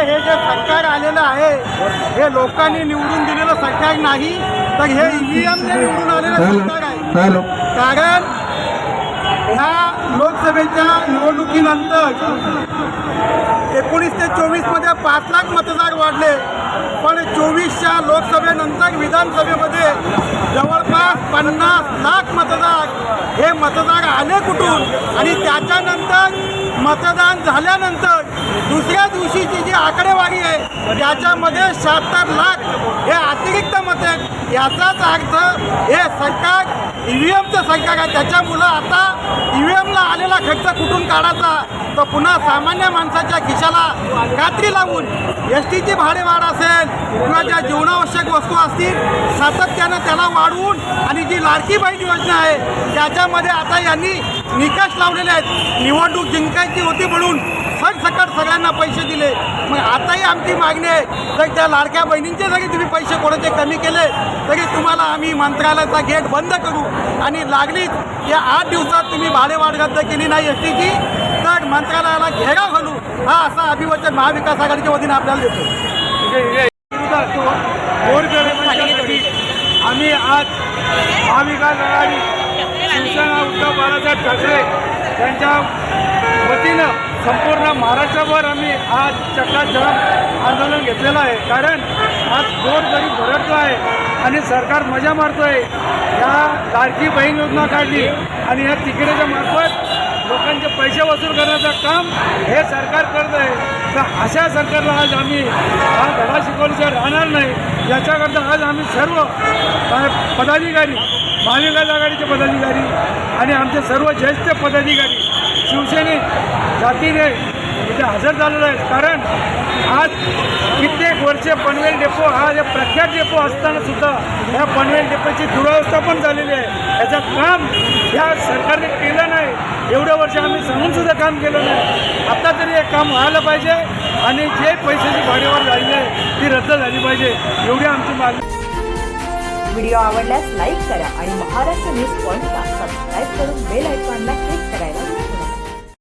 हे जे सरकार आलेलं आहे हे लोकांनी निवडून दिलेलं सरकार नाही तर हे ईव्हीएमने निवडून आलेलं सरकार आहे. कारण ह्या लोकसभेच्या निवडणुकीनंतर एकोणीस ते चोवीसमध्ये पाच लाख मतदार वाढले पण चोवीसच्या लोकसभेनंतर विधानसभेमध्ये जवळपास पन्नास लाख मतदार हे मतदार आले कुठून? आणि त्याच्यानंतर मतदान झाल्यानंतर दुसऱ्या दिवशीची जी आकडेवारी आहे त्याच्यामध्ये शहात्तर लाख हे अतिरिक्त मत आहेत. याचाच अर्थ हे सरकार ई व्ही एमचं संख्या काय? त्याच्यामुळं आता ई व्ही एमला आलेला खर्च कुठून काढायचा? तर पुन्हा सामान्य माणसाच्या खिशाला कात्री लावून एस टीची भाडेवाढ असेल किंवा ज्या जीवनावश्यक वस्तू असतील सातत्यानं त्याला वाढवून आणि जी लाडकी बहीण योजना आहे त्याच्यामध्ये आता यांनी निकष लावलेले आहेत. निवडणूक जिंकायची होती म्हणून सकट सगळ्यांना पैसे दिले. मग आताही आमची मागणी आहे तर त्या लाडक्या बहिणींचे जरी तुम्ही पैसे कोणाचे कमी केले तरी तुम्हाला आम्ही मंत्रालयाचा गेट बंद करू. आणि लागलीच या आठ दिवसात तुम्ही भाडेवाढ रद्द केली नाही एस टीची तर मंत्रालयाला घेराव घालू. हा असा अभिवचन महाविकास आघाडीच्या वतीने आपल्याला देतो. आम्ही आज महाविकास आघाडी शिवसेना उद्धव बाळासाहेब ठाकरे यांच्या संपूर्ण महाराष्ट्रभर आम्ही आज चक्काजाम आंदोलन घेतलेलं आहे. कारण आज गोरगरीब भरडतो आहे आणि सरकार मजा मारतो आहे या लाडकी बहीण योजना काढली आणि या तिकिटाच्या मार्फत लोकांचे पैसे वसूल करण्याचं काम हे सरकार करत आहे. तर अशा सरकारला आज आम्ही हा धडा शिकवल्याशिवाय राहणार नाही. याच्याकरता आज आम्ही सर्व पदाधिकारी महाविकास आघाडीचे पदाधिकारी आणि आमचे सर्व ज्येष्ठ पदाधिकारी शिवसेने जातीने इथे हजर झालेलो आहे कारण आज कित्येक वर्षे पनवेल डेपो हा जे प्रख्यात डेपो असताना सुद्धा या पनवेल डेपोची दुरावस्था पण झालेली आहे. याचं काम या सरकारने केलं नाही. एवढ्या वर्ष आम्ही सांगून सुद्धा काम केलं नाही. आता तरी हे काम व्हायला पाहिजे आणि जे पैशाची भाडेवाढ झालेली आहे ती रद्द झाली पाहिजे. एवढी आमची मागणी व्हिडिओ आवडल्यास लाईक करा आणि महाराष्ट्र न्यूज पॉईंटला सबस्क्राईब करून बेल आयकॉनला क्लिक करा.